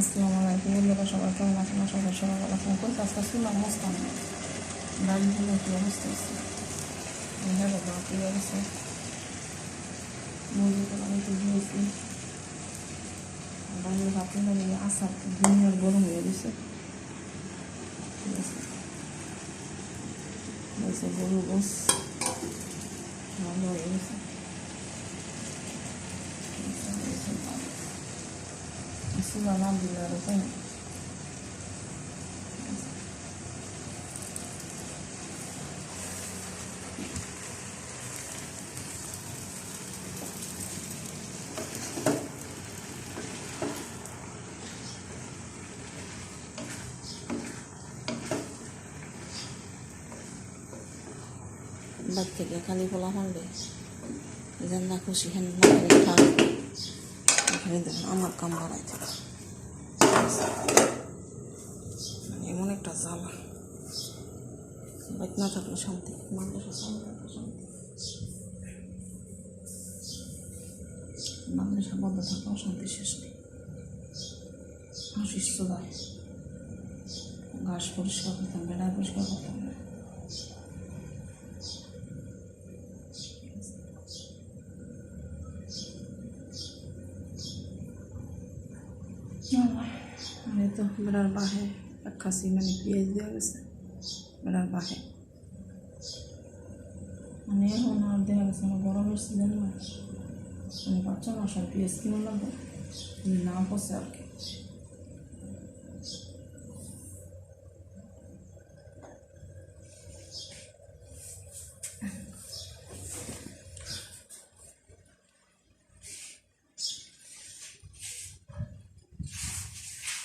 আসসালামু আলাইকুম। বন্ধুরা সবাই কেমন আছেন? আশা করি সবাই ভালো আছেন। কই আজকে শুনলাম মস্তান দার্জিলিংয়ে কি অবস্থা হচ্ছে দেখো বাপ কি অবস্থা? মুরগিগুলো আমি তো দিয়েছি ডালের ভাত নিয়ে আসার দুনিয়ার গরম হয়ে গেছে। ঠিক আছে। গরু গোস। ভালো হয়ে গেছে। Bismillah Bismillahirrahmanirrahim. Baik tiga ya, kali pulahan deh. Dan aku sih hendak kali. Akhirnya dengan amat kamar aja. এমন একটা জ্বালা। বাইক না থাকলে শান্তি মানুষের শান্তি। বাংলাদেশের বন্ধ থাকলেও শান্তি, শেষ নেই। অসুস্থ যায় ঘাস পরিষ্কার করতাম বেড়া পরিষ্কার করতাম না। আমি তো বেড়ার বাহে এক খাসি মানে পেঁয়াজ দেওয়া গেছে বেড়ার বাহে। মানে এখন আর দেখা গেছে আমার গরমের সিজন মানে বাচ্চা মশার আর পেঁয়াজ কিনে লাগবে না পচে আর কি।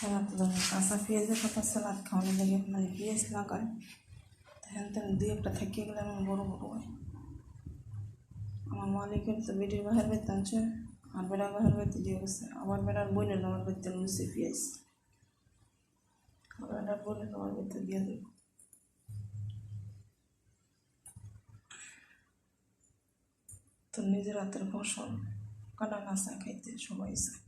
সালাদ ধরুন কাঁচা পেঁয়াজের কথা সালাদ খাওয়ানো লাগে মানে পেঁয়াজ লাগায় তখন তেন দুই থেকে গেলে এমন বড় বড় হয় আমার মালিকের তো বেটির বাহার বেতে আনছে আর বেড়ার বাহার বেতে দিয়ে গেছে আবার বেড়ার বইনের আমার বেতে নিচ্ছে পেঁয়াজ। আবার বেড়ার বইনের আমার বেতে দিয়ে দেবো। তো নিজের হাতের ফসল কাটা না খাইতে সবাই চায়।